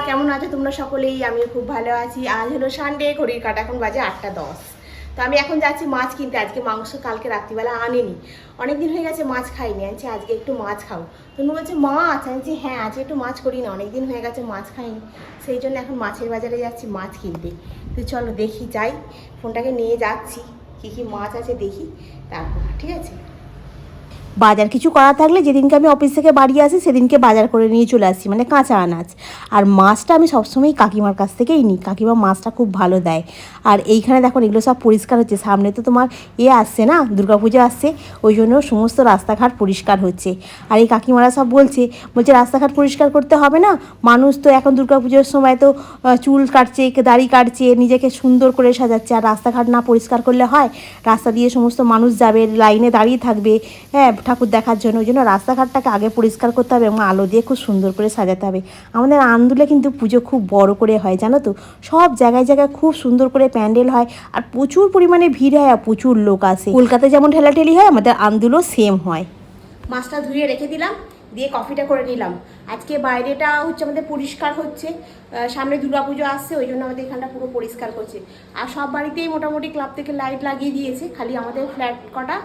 কেমন আছো তোমরা সকলেই? আমি খুব ভালো আছি। আজ হলো সানডে ঘড়ির কাটা, এখন বাজে আটটা দশ। তো আমি এখন যাচ্ছি মাছ কিনতে। আজকে মাংস কালকে রাত্রিবেলা আনেনি। অনেকদিন হয়ে গেছে মাছ খাইনি। আনছি আজকে একটু মাছ খাও। তুমি বলছে, মাছ? আনছি হ্যাঁ আজকে একটু মাছ করি না। অনেকদিন হয়ে গেছে মাছ খাইনি। সেই জন্য এখন মাছের বাজারে যাচ্ছি মাছ কিনতে। তো চলো দেখি, যাই। ফোনটাকে নিয়ে যাচ্ছি। কী কী মাছ আছে দেখি। তারপর, ঠিক আছে? বাজার কিছু করা থাকলে যেদিনকে আমি অফিস থেকে বাড়ি আসি, সেদিনকে বাজার করে নিয়ে চলে আসি মানে কাঁচা আনাজ। আর মাছটা আমি সবসময় কাকিমার কাছ থেকেই নিই। কাকিমা মাছটা খুব ভালো দেয়। আর এইখানে দেখো, এগুলো সব পরিষ্কার হচ্ছে। সামনে তো তোমার এ আসছে না, দুর্গাপুজো আসছে। ওই জন্য সমস্ত রাস্তাঘাট পরিষ্কার হচ্ছে। আর এই কাকিমারা সব বলছে বলছে রাস্তাঘাট পরিষ্কার করতে হবে না। মানুষ তো এখন দুর্গাপুজোর সময় তো চুল কাটছে, দাড়ি কাটছে, নিজেকে সুন্দর করে সাজাচ্ছে। আর রাস্তাঘাট না পরিষ্কার করলে হয়, রাস্তা দিয়ে সমস্ত মানুষ যাবে, লাইনে দাঁড়িয়ে থাকবে। হ্যাঁ ঠাকুর দেখার জন্য, ওই জন্য রাস্তাঘাটটাকে আগে পরিষ্কার করতে হবে এবং আলো দিয়ে খুব সুন্দর করে সাজাতে হবে। আমাদের আন্দুলে কিন্তু পুজো খুব বড় করে হয়, জানো তো? সব জায়গায় জায়গায় খুব সুন্দর করে প্যান্ডেল হয় আর প্রচুর পরিমাণে ভিড় হয় আর প্রচুর লোক আসে। কলকাতায় যেমন ঠেলাঠেলি হয়, আমাদের আন্দুলও সেম হয়। মাছটা ধুয়ে রেখে দিলাম, দিয়ে কফিটা করে নিলাম। আজকে বাইরেটা হচ্ছে আমাদের পরিষ্কার হচ্ছে সামনে দুর্গাপুজো আসছে, ওই জন্য আমাদের এখানটা পুরো পরিষ্কার করছে। আর সব বাড়িতেই মোটামুটি ক্লাব থেকে লাইট লাগিয়ে দিয়েছে, খালি আমাদের ফ্ল্যাট কটা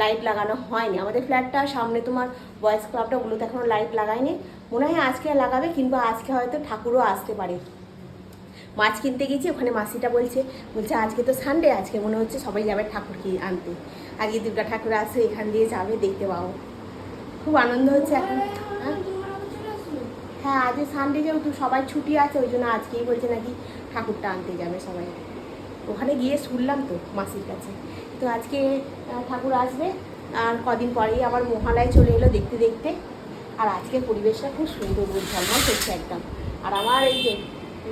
লাইট লাগানো হয়নি। আমাদের ফ্ল্যাটটা সামনে তোমার বয়েজ ক্লাবটা ওগুলোতে এখনও লাইট লাগায়নি। মনে হয় আজকে লাগাবে, কিংবা আজকে হয়তো ঠাকুরও আসতে পারে। মাছ কিনতে গেছি, ওখানে মাসিটা বলছে বলছে আজকে তো সানডে আজকে মনে হচ্ছে সবাই যাবে ঠাকুর কি আনতে আজকে দুর্গা ঠাকুর আসছে এখান দিয়ে যাবে, দেখতে পাবো। খুব আনন্দ হচ্ছে এখন। হ্যাঁ? হ্যাঁ আজকে সানডে যেহেতু সবাই ছুটি আছে, ওই জন্য আজকেই বলছে নাকি ঠাকুরটা আনতে যাবে সবাই। ওখানে গিয়ে শুনলাম তো মাসির কাছে। তো আজকে ঠাকুর আসবে, আর কদিন পরেই আবার মহালয় চলে এলো দেখতে দেখতে। আর আজকে পরিবেশটা খুব সুন্দর ঝলমল করছে একদম। আর আমার এই যে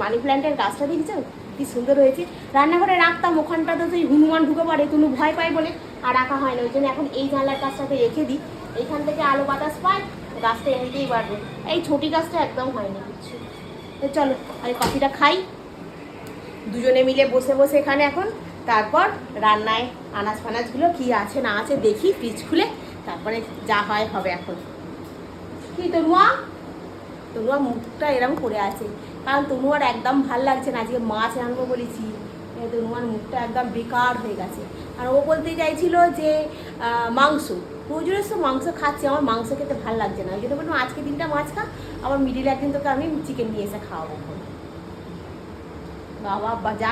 মানি প্ল্যান্টের গাছটা দেখছ? কি সুন্দর হয়েছে। রান্নাঘরে রাখতাম, ওখানটা তো সেই হনুমান ঢুকে পড়ে, কোনো ভয় পায় বলে আর রাখা হয় না। ওই জন্য এখন এই জানলার গাছটাতে রেখে দিই। এইখান থেকে আলো বাতাস পায়, গাছটা এমনিতেই বাড়বে। এই ছোটি গাছটা একদম হয়নি কিছু চলো, আমি কফিটা খাই। দুজনে মিলে বসে বসে এখানে এখন। তারপর রান্নায় আনাজ ফানাজগুলো কি আছে না আছে দেখি ফ্রিজ খুলে তারপরে যা হয় হবে এখন। কি তনুয়া? তনুয়া মুখটা এরম করে আছে। কারণ তনুয়ার একদম ভালো লাগছে না, আজকে মাছ রান্নবো বলেছি। তনুয়ার মুখটা একদম বেকার হয়ে গেছে। আর ও বলতে চাইছিল যে মাংস। প্রচুরের সব মাংস খাচ্ছি, আমার মাংস খেতে ভালো লাগছে না। ওই জন্য বললাম, আজকে দিনটা মাছ খা, আবার মিডিল একদিন তোকে আমি চিকেন নিয়ে এসে খাওয়াবো। বাবা যা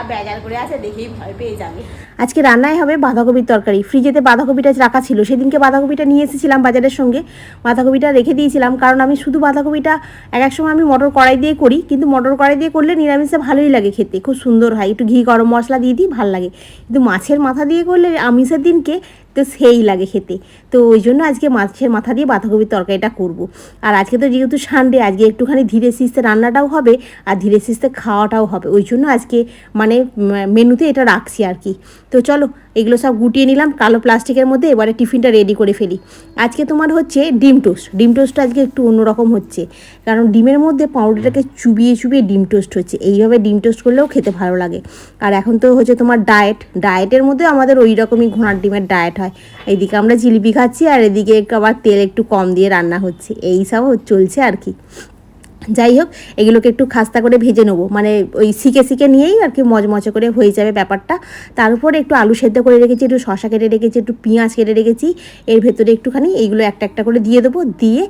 ভয় পেয়ে যাবে। আজকে রান্নায় হবে বাঁধাকপির তরকারি। ফ্রিজেতে বাঁধাকপিটা রাখা ছিল। সেদিনকে বাঁধাকপিটা নিয়ে এসেছিলাম বাজারের সঙ্গে। বাঁধাকপিটা রেখে দিয়েছিলাম কারণ আমি শুধু বাঁধাকপিটা এক এক সময় আমি মটর কড়াই দিয়ে করি, কিন্তু মটর কড়াই দিয়ে করলে নিরামিষে ভালোই লাগে খেতে। খুব সুন্দর হয়। একটু ঘি, গরম মশলা দিয়ে দিই, ভালো লাগে। কিন্তু মাছের মাথা দিয়ে করলে আমিষের দিনকে তো সেই লাগে খেতে। তো ওই জন্য আজকে মাছের মাথা দিয়ে বাঁধাকপির তরকারিটা করব। আর আজকে তো যেহেতু সানডে আজকে একটুখানি ধীরে সিস্তে রান্নাটাও হবে, আর ধীরে সিস্তে খাওয়াটাও হবে। ওই জন্য আজকে মানে মেনুতে এটা রাখছি আর কি। তো চলো, এগুলো সব গুটিয়ে নিলাম, কালো প্লাস্টিকের মধ্যে এবারে টিফিনটা রেডি করে ফেলি। আজকে তোমার হচ্ছে ডিম টোস্ট। ডিম টোস্টটা আজকে একটু অন্যরকম হচ্ছে। কারণ ডিমের মধ্যে পাউরুটিটাকে চুবিয়ে চুবিয়ে ডিম টোস্ট হচ্ছে। এইভাবে ডিম টোস্ট করলেও খেতে ভালো লাগে। আর এখন তো হচ্ছে তোমার ডায়েট। ডায়েটের মধ্যে আমাদের ওই রকমই ঘোড়ার ডিমের ডায়েট হয়। এইদিকে আমরা জিলিপি খাচ্ছি আর এদিকে আবার তেল একটু কম দিয়ে রান্না হচ্ছে। এই সব চলছে আর কি। যাই হোক, এগুলোকে একটু খাস্তা করে ভেজে নেব। মানে ওই শিখে শিখে নিয়েই আর কি মজমচে করে হয়ে যাবে ব্যাপারটা। তার উপরে একটু আলু সেদ্ধ করে রেখেছি, একটু শশা কেটে রেখেছি, একটু পেঁয়াজ কেটে রেখেছি। এর ভেতরে একটুখানি এইগুলো একটা একটা করে দিয়ে দেবো। দিয়ে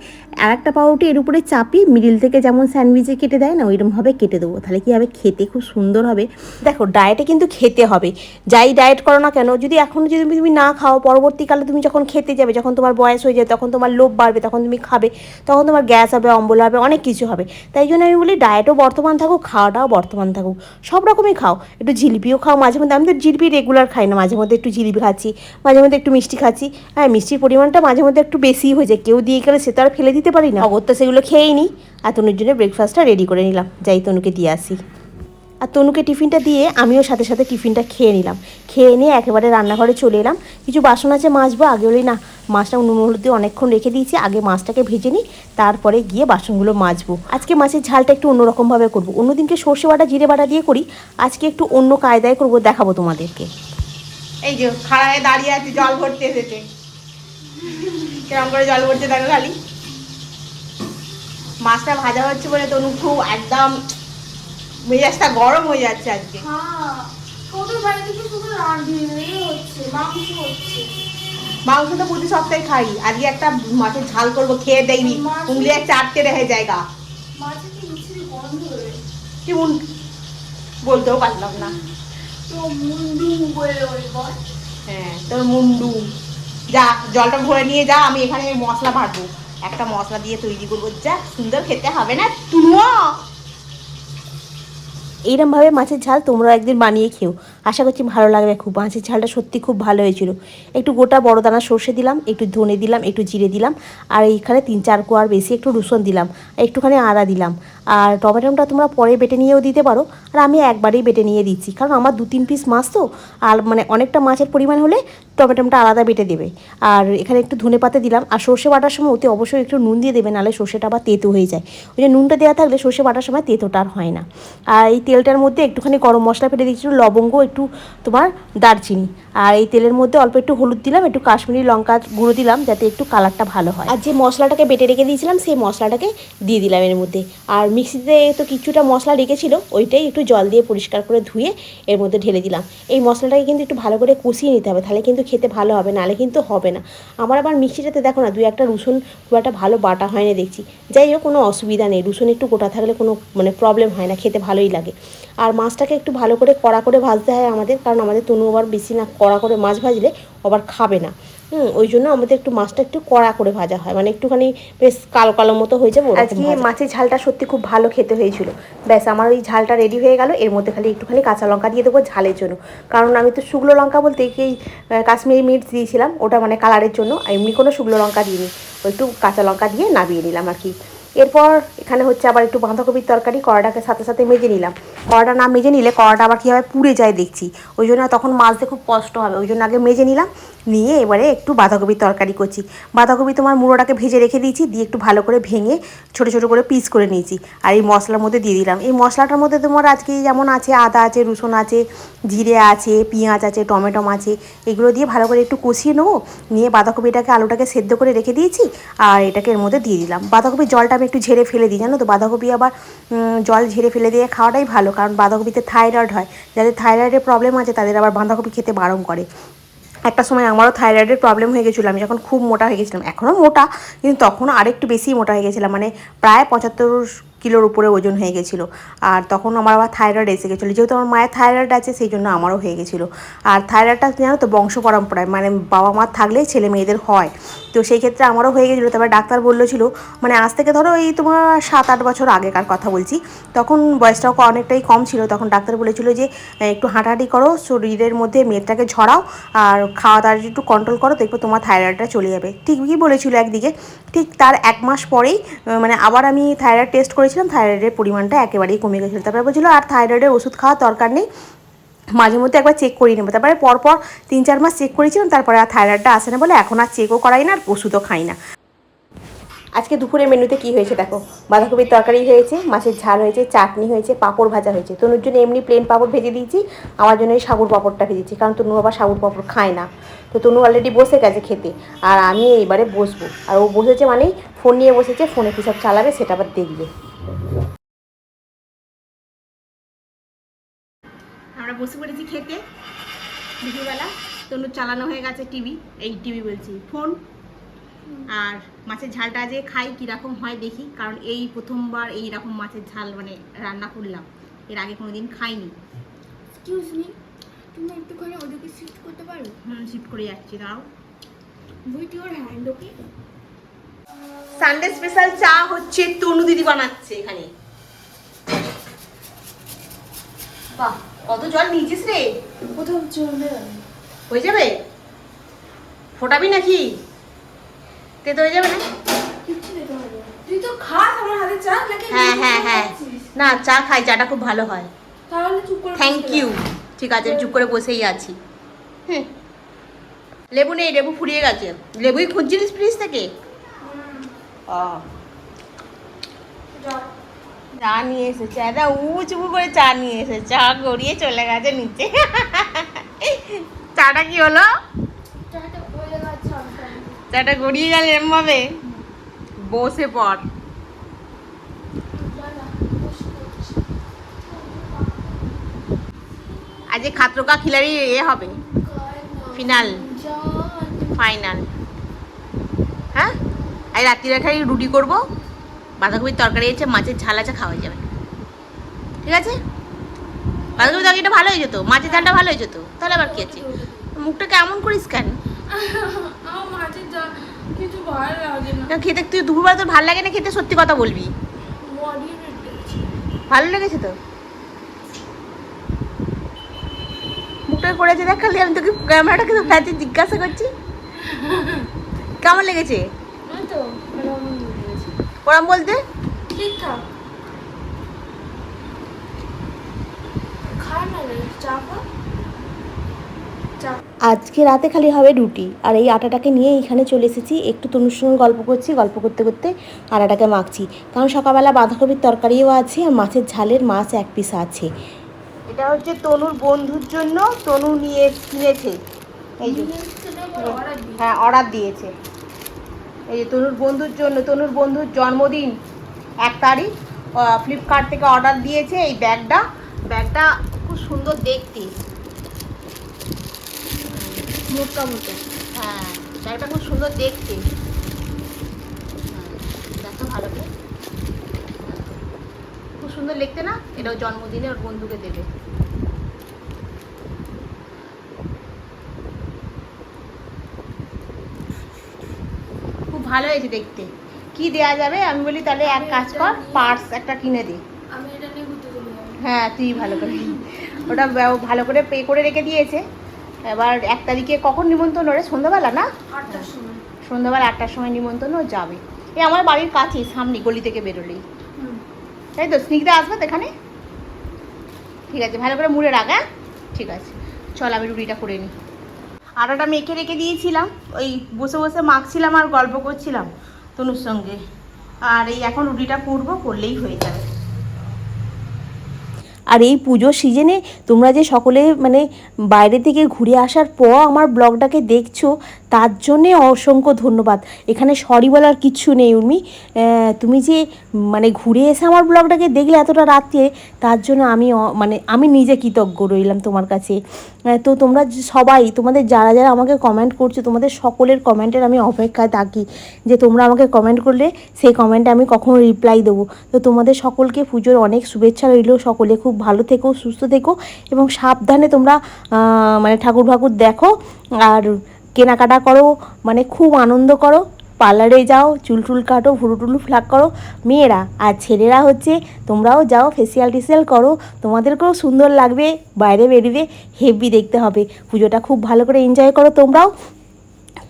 আর একটা পাউরুটি এর উপরে চাপি মিডিল থেকে যেমন স্যান্ডউইচে কেটে দেয় না ওইরকমভাবে কেটে দেবো। তাহলে কি হবে? খেতে খুব সুন্দর হবে। দেখো ডায়েটে কিন্তু খেতে হবে। যাই ডায়েট করো না কেন, যদি এখন যদি তুমি না খাও, পরবর্তীকালে তুমি যখন খেতে যাবে, যখন তোমার বয়স হয়ে যাবে তখন তোমার লোভ বাড়বে, তখন তুমি খাবে, তখন তোমার গ্যাস হবে, অম্বল হবে, অনেক কিছু হবে। তাই জন্য আমি বলি ডায়েটও বর্তমান থাকুক খাওয়াটাও বর্তমান থাকুক। সব রকমই খাও। একটু জিলিপিও খাও মাঝে মধ্যে। আমি তো জিলিপি রেগুলার খাই না মাঝে মধ্যে একটু জিলিপি খাচ্ছি মাঝে মধ্যে একটু মিষ্টি খাচ্ছি। হ্যাঁ মিষ্টির পরিমাণটা মাঝে মধ্যে একটু বেশি হয়ে যায়। কেউ দিয়ে গেলে সে তো আর ফেলে দিতে পারি না। অগত্যা সেগুলো খেয়েই নিই আর তনুর জন্য ব্রেকফাস্টটা রেডি করে নিলাম। যাই তনুকে দিয়ে আসি। আর তনুকে টিফিনটা দিয়ে আমিও সাথে সাথে টিফিনটা খেয়ে নিলাম। খেয়ে নিয়ে একেবারে রান্নাঘরে চলে এলাম। কিছু বাসন আছে মাজবো। আগে বলি না মাছটা নুন হলুদ দিয়ে অনেকক্ষণ রেখে দিয়েছি আগে মাছটাকে ভেজে নিই তারপরে গিয়ে বাসনগুলো মাজবো। আজকে মাছের ঝালটা একটু অন্যরকমভাবে করব। অন্যদিনকে সর্ষে বাটা জিরে বাটা দিয়ে করি আজকে একটু অন্য কায়দায় করব দেখাবো তোমাদেরকে। এই যে খাড়ায় দাঁড়িয়ে আছে জল ভরতে এসেছে। কেরম করে জল ভরছে দেখো খালি। মাছটা ভাজা হচ্ছে বলে তনু খুব একদম মেজাজটা গরম হয়ে যাচ্ছে আজকে। হ্যাঁ তোদের বাড়ি থেকে শুধু হচ্ছে মাংস হচ্ছে। মাংস তো প্রতি সপ্তাহে খাই। আজকে একটা মাছের ঝাল করব খেয়ে দেয়নি উংলি এক চারটে রেখে জায়গা হয়ে কেমন বলতেও পারলাম না। হ্যাঁ তোর মুন্ডু। যা জলটা ভরে নিয়ে যা আমি এখানে মশলা ভাজবো। একটা মশলা দিয়ে তৈরি করব যা সুন্দর খেতে হবে না তুনুও এইরমভাবে মাছের ঝাল তোমরা একদিন বানিয়ে খেও। আশা করছি ভালো লাগবে খুব। মাছের ঝালটা সত্যি খুব ভালো হয়েছিল। একটু গোটা বড় দানা সর্ষে দিলাম, একটু ধনে দিলাম, একটু জিরে দিলাম, আর এইখানে তিন চার কোয়ার বেশি একটু রসুন দিলাম একটুখানি আদা দিলাম। আর টমেটোটা তোমরা পরে বেটে নিয়েও দিতে পারো। আর আমি একবারেই বেটে নিয়ে দিচ্ছি, কারণ আমার দু তিন পিস মাছ তো, আর মানে অনেকটা মাছের পরিমাণ হলে টমেটোটা আলাদা বেটে দেবে। আর এখানে একটু ধনে পাতা দিলাম, আর সর্ষে বাটার সময় ওতে অবশ্যই একটু নুন দিয়ে দেবে, নাহলে সর্ষেটা আবার তেতো হয়ে যায়। ওই যে নুনটা দেওয়া থাকলে সর্ষে বাটার সময় তেতোটা আর হয় না। আর এই তেলটার মধ্যে একটুখানি গরম মশলা ফেটে দিচ্ছিল লবঙ্গ, একটু তোমার দারচিনি। আর এই তেলের মধ্যে অল্প একটু হলুদ দিলাম, একটু কাশ্মীরি লঙ্কা গুঁড়ো দিলাম, যাতে একটু কালারটা ভালো হয়। আর যে মশলাটাকে বেটে রেখে দিয়েছিলাম, সেই মশলাটাকে দিয়ে দিলাম এর মধ্যে। আর মিক্সিতে তো কিছুটা মশলা রেখেছিল, ওইটাই একটু জল দিয়ে পরিষ্কার করে ধুয়ে এর মধ্যে ঢেলে দিলাম। এই মশলাটাকে কিন্তু একটু ভালো করে কষিয়ে নিতে হবে, তাহলে কিন্তু খেতে ভালো হবে, নাহলে কিন্তু হবে না। আমার আবার মিক্সিটাতে দেখো না দুই একটা রসুন খুব একটা ভালো বাটা হয় না দেখছি। যাই হোক, কোনো অসুবিধা নেই, রসুন একটু গোটা থাকলে কোনো মানে প্রবলেম হয় না, খেতে ভালোই লাগে। আর মাছটাকে একটু ভালো করে কড়া করে ভাজতে হয় আমাদের, কারণ আমাদের তনু আবার বেশি না কড়া করে মাছ ভাজলে আবার খাবে না। হুম ওই জন্য আমাদের একটু মাছটা একটু কড়া করে ভাজা হয়। মানে একটুখানি বেশ কালো কালো মতো হয়ে যাবে আজকে মাছের ঝালটা সত্যি খুব ভালো খেতে হয়েছিল। ব্যাস আমার ওই ঝালটা রেডি হয়ে গেল। এর মধ্যে খালি একটুখানি কাঁচা লঙ্কা দিয়ে দেবো ঝালের জন্য। কারণ আমি তো শুকনো লঙ্কা বলতে এই কাশ্মীরি মির্চ দিয়েছিলাম ওটা মানে কালারের জন্য এমনি কোনো শুকনো লঙ্কা দিইনি। ওই একটু কাঁচা লঙ্কা দিয়ে নামিয়ে নিলাম আর কি। এরপর এখানে হচ্ছে আবার একটু বাঁধাকপির তরকারি কড়াটাকে সাথে সাথে মেজে নিলাম। কড়াটা না মেজে নিলে কড়াটা আবার কীভাবে পুড়ে যায় দেখছি। ওই জন্য তখন মাছতে খুব কষ্ট হবে ওই জন্য আগে মেজে নিলাম। নিয়ে এবারে একটু বাঁধাকপির তরকারি করছি। বাঁধাকপি তোমার মুড়োটাকে ভেজে রেখে দিয়েছি, দিয়ে একটু ভালো করে ভেঙে ছোটো ছোটো করে পিস করে নিয়েছি। আর এই মশলার মধ্যে দিয়ে দিলাম। এই মশলাটার মধ্যে তোমার আজকে যেমন আছে আদা আছে, রসুন আছে, জিরে আছে, পেঁয়াজ আছে, টমেটো আছে, এগুলো দিয়ে ভালো করে একটু কষিয়ে নেব। নিয়ে বাঁধাকপিটাকে, আলুটাকে সেদ্ধ করে রেখে দিয়েছি, আর এটাকে এর মধ্যে দিয়ে দিলাম। বাঁধাকপির জলটা আমি একটু ঝেড়ে ফেলে দিই, জানো তো? বাঁধাকপি আবার জল ঝেড়ে ফেলে দিয়ে খাওয়াটাই ভালো, কারণ বাঁধাকপিতে থাইরয়েড হয়। যাদের থাইরয়েডের প্রবলেম আছে, তাদের আবার বাঁধাকপি খেতে বারণ করে। একটা সময় আমারও থাইরয়েডের প্রবলেম হয়ে গেছিল, আমি যখন খুব মোটা হয়ে গেছিলাম এখনও মোটা, কিন্তু তখনও আরেকটু বেশি মোটা হয়ে গেছিলাম মানে প্রায় পঁচাত্তর কিলোর উপরে ওজন হয়ে গেছিল। আর তখন আমার আবার থাইরয়েড এসে গেছিল। যেহেতু আমার মায়ের থাইরয়েড আছে, সেই জন্য আমারও হয়ে গেছিল। আর থাইরয়েডটা জানো তো, বংশ পরম্পরায় মানে বাবা মার থাকলেই ছেলে মেয়েদের হয়। তো সেই ক্ষেত্রে আমারও হয়ে গেছিল। তারপর ডাক্তার ছিল মানে আজ থেকে ধরো এই তোমার সাত আট বছর আগেকার কথা বলছি। তখন বয়সটাও অনেকটাই কম ছিল। তখন ডাক্তার বলেছিল যে একটু হাঁটাহাঁটি করো, শরীরের মধ্যে মেদটাকে ঝরাও, আর খাওয়া দাওয়া একটু কন্ট্রোল করো, দেখবে তোমার থাইরয়েডটা চলে যাবে। ঠিকই বলেছিল একদিকে। ঠিক তার এক মাস পরেই মানে আবার আমি থাইরয়েড টেস্ট করেছিলাম থাইরয়েডের পরিমাণটা একেবারেই কমে গেছিল। তারপরে বলছিল, আর থাইরয়েডের ওষুধ খাওয়ার দরকার নেই, মাঝে মধ্যে একবার চেক করিয়ে নেব। তারপরে পরপর তিন চার মাস চেক করেছিলাম, তারপরে আর থাইরয়েডটা আসে না বলে এখন আর চেকও করাই না, আর ওষুধও খাই না। আজকে দুপুরে মেনুতে কি হয়েছে দেখো? বাঁধাকপির তরকারি হয়েছে, মাছের ঝাল হয়েছে, চাটনি হয়েছে, পাঁপড় ভাজা হয়েছে। তনুর জন্য এমনি প্লেন পাঁপড় ভেজে দিয়েছি, আমার জন্য এই সাবুর পাঁপড়টা ভেজেছি, কারণ তনু আবার সাবুর পাঁপড় খায় না। তো তনু অলরেডি বসে গেছে খেতে, আর আমি এইবারে বসবো। আর ও বসেছে মানেই ফোন নিয়ে বসেছে ফোনে কী সব চালাবে সেটা আবার দেখবে। আমরা বসে পড়েছি খেতে। দুপুরবেলা তনুর চালানো হয়ে গেছে টিভি এই টিভি বলছি ফোন। আর মাছের ঝালটা যে খাই কীরকম হয় দেখি কারণ এই প্রথমবার এই রকম মাছের ঝাল মানে রান্না করলাম। এর আগে কোনোদিন খাইনি। এক্সকিউজ মি তুমি একটুখানি ওদিকে শিফট করতে পারো? হুম শিফট করে যাচ্ছি দাও with hand okay Sunday special চা হচ্ছে তনু দিদি বানাচ্ছে এখানে। বাহ কত জল নিয়েছিস রে? কোথাও চলবে হয়ে যাবে? ফোটাবি নাকি? তেতো হয়ে যাবে না। তুই তো খাস আমার হাতে চা নাকি হ্যাঁ হ্যাঁ হ্যাঁ। না চা খাই চাটা খুব ভালো হয়। তাহলে চুপ করে থ্যাংক ইউ ঠিক আছে চুপ করে বসেই আছি। হুম। লেবু নেই লেবু ফুরিয়ে গেছে। লেবুই খুঁজছিলিস ফ্রিজ থেকে। চা নিয়ে এসেছে। দাদা উঁচু করে চা নিয়ে এসেছে। চা গড়িয়ে চলে গেছে নিচে। চাটা কি হলো? চাটা গড়িয়ে গেল বসে পড়। যা না, বসে পড়ছিস। আজ যে খিলাড়ি এ হবে ফিনাল ফাইনাল হ্যাঁ? আজ রাত্রিরে খালি রুটি করব বাঁধাকপির তরকারি আছে মাছের ঝাল আছে খাওয়া যাবে। ঠিক আছে? বাঁধাকপির তরকারিটা ভালো হয়ে যেত মাছের ঝালটা ভালো হয়ে যেত তাহলে আবার কি আছে? মুখটা কেমন করিস কেন? খেতে তুই দুপুরবেলা তোর ভালো লাগে না খেতে সত্যি কথা বলবি। ভালো লেগেছে তো? মুখটা করেছে দেখ খালি আমি তোকে ক্যামেরাটাকে তো জিজ্ঞাসা করছি। কেমন লেগেছে? তো ওরম বলতে? ঠিকঠাক। আজকে রাতে খালি হবে রুটি আর এই আটাটাকে নিয়ে এখানে চলে এসেছি। একটু তনুর সঙ্গে গল্প করছি গল্প করতে করতে আটাটাকে মাখছি। কারণ সকালবেলা বাঁধাকপির তরকারিও আছে আর মাছের ঝালের মাছ এক পিস আছে। এটা হচ্ছে তনুর বন্ধুর জন্য তনু নিয়ে কিনেছে। এই হ্যাঁ অর্ডার দিয়েছে। এই তনুর বন্ধুর জন্য তনুর বন্ধুর জন্মদিন। এক তারিখ ফ্লিপকার্ট থেকে অর্ডার দিয়েছে এই ব্যাগটা। ব্যাগটা খুব সুন্দর দেখতে। মোটা মোটা। হ্যাঁ ব্যাগটা খুব সুন্দর দেখতে। দেখো ভালো করে। খুব সুন্দর লিখতে না? এটা জন্মদিনে ওর বন্ধুকে দেবে। ভালো হয়েছে দেখতে। কি দেয়া যাবে? আমি বলি তাহলে এক কাজ কর পার্স একটা কিনে দে। আমি এটা নিয়ে ঘুরতে চলে যাব। হ্যাঁ তুই ভালো করে ওটা ভালো করে পে করে রেখে দিয়েছে। এবার এক তারিখে কখন নিমন্ত্রণ ওরে? সন্ধ্যাবেলা না? সন্ধ্যাবেলা আটটার সময় নিমন্ত্রণ ও যাবে। এই আমার বাড়ির কাছেই সামনে গলি থেকে বেরোলেই। তাই তো? স্নিগ্ধা আসবে তো এখানে? ঠিক আছে ভালো করে মুড়ে রাখ হ্যাঁ? ঠিক আছে। চল আমি রুটিটা করে নিই আটাটা মেখে রেখে দিয়েছিলাম। ওই বসে বসে মাখছিলাম আর গল্প করছিলাম তনুর সঙ্গে। আর এই এখন রুটিটা করব, করলেই হয়ে যাবে। আর এই পুজোর সিজনে তোমরা যে সকলে মানে বাইরে থেকে ঘুরে আসার পর আমার ব্লগটাকে দেখছ তার জন্যে অসংখ্য ধন্যবাদ। এখানে সরি বলার কিচ্ছু নেই, উর্মি। তুমি যে মানে ঘুরে এসে আমার ব্লগটাকে দেখলে এতটা রাত্রে তার জন্য আমি মানে আমি নিজে কৃতজ্ঞ রইলাম তোমার কাছে। তো তোমরা সবাই, তোমাদের যারা যারা আমাকে কমেন্ট করছ, তোমাদের সকলের কমেন্টের আমি অপেক্ষায় থাকি। যে তোমরা আমাকে কমেন্ট করলে, সেই কমেন্টে আমি কখন রিপ্লাই দেবো। তো তোমাদের সকলকে পুজোর অনেক শুভেচ্ছা রইল। সকলে খুব ভালো থেকো, সুস্থ থেকো এবং সাবধানে তোমরা মানে ঠাকুর ঠাকুর দেখো। আর কেনাকাটা করো মানে খুব আনন্দ করো। পার্লারে যাও, চুল টুল কাটো ভুরু টুলু ফ্লাক করো। মেয়েরা আর ছেলেরা হচ্ছে, তোমরাও যাও ফেসিয়াল টেসিয়াল করো। তোমাদেরকেও সুন্দর লাগবে, বাইরে বেরিয়ে হেভি দেখতে হবে। পুজোটা খুব ভালো করে এনজয় করো তোমরাও।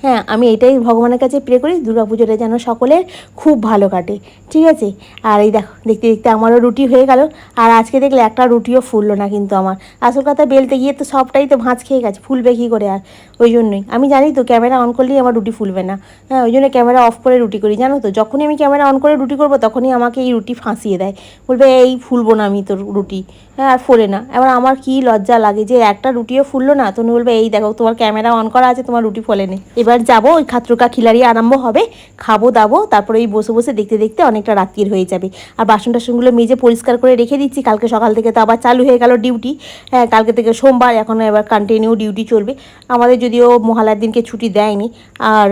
হ্যাঁ আমি এটাই ভগবানের কাছে প্রে করি দুর্গা পুজোটা যেন সকলের খুব ভালো কাটে, ঠিক আছে? আর এই দেখো, দেখতে দেখতে আমারও রুটি হয়ে গেল, আর আজকে দেখলে একটা রুটিও ফুললো না কিন্তু আমার। আসল কথা বেলতে গিয়ে তো সবটাই তো ভাঁজ খেয়ে গেছে, ফুলবে কী করে আর? ওই জন্যই। আমি জানি তো ক্যামেরা অন করলেই আমার রুটি ফুলবে না। হ্যাঁ ওই জন্য ক্যামেরা অফ করে রুটি করি, জানো তো? যখনই আমি ক্যামেরা অন করে রুটি করব, তখনই আমাকে এই রুটি ফাঁসিয়ে দেয়। বলবে, এই ফুলবো না আমি তোর রুটি। হ্যাঁ আর ফোলে না। এবার আমার কি লজ্জা লাগে যে একটা রুটিও ফুললো না তুমি বলবে, এই দেখো, তোমার ক্যামেরা অন করা আছে, তোমার রুটি ফোলেনি। এবার যাব, ওই খাত্রকা খিলাড়ি আরম্ভ হবে, খাব, দাবো, তারপরে ওই বসে বসে দেখতে দেখতে অনেকটা রাত্রির হয়ে যাবে। আর বাসন টাসনগুলো মেজে পরিষ্কার করে রেখে দিচ্ছি, কালকে সকাল থেকে তো আবার চালু হয়ে গেল ডিউটি। হ্যাঁ কালকে থেকে সোমবার, এখন এবার কন্টিনিউ ডিউটি চলবে। আমাদের যদিও মহালার দিনকে ছুটি দেয়নি, আর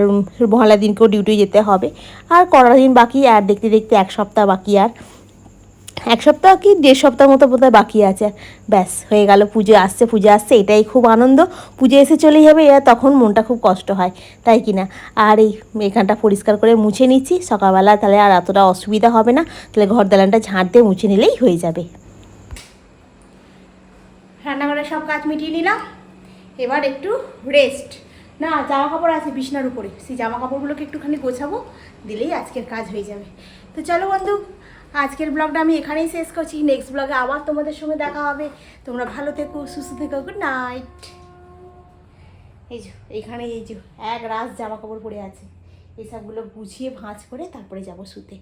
মহালার দিনকেও ডিউটি যেতে হবে। আর করার দিন বাকি, আর দেখতে দেখতে এক সপ্তাহ বাকি আর। এক সপ্তাহ কি, দেড় সপ্তাহ মতো বোধহয় বাকি আছে। ব্যাস, হয়ে গেল, পুজো আসছে পুজো আসছে, এটাই খুব আনন্দ। পুজো এসে চলেই যাবে এবার তখন মনটা খুব কষ্ট হয়, তাই কি না আর এই এখানটা পরিষ্কার করে মুছে নিচ্ছি, সকালবেলা তাহলে আর এতটা অসুবিধা হবে না, তাহলে ঘর দালানটা ঝাঁট দিয়ে মুছে নিলেই হয়ে যাবে। রান্নাঘরের সব কাজ মিটিয়ে নিলাম, এবার একটু রেস্ট না জামা কাপড় আছে বিছনার উপরে, সেই জামা কাপড়গুলোকে একটুখানি গোছাবো, দিলেই আজকের কাজ হয়ে যাবে। তো চলো বন্ধু আজকের ব্লগটা আমি এখানেই শেষ করছি। নেক্সট ব্লগে আবার তোমাদের সঙ্গে দেখা হবে। তোমরা ভালো থেকো, সুস্থ থেকো গুড নাইট এই যে, এখানে এই যে এক রাস জামা কাপড় পরে আছে। এসবগুলো গুছিয়ে ভাঁজ করে তারপরে যাব শুতে।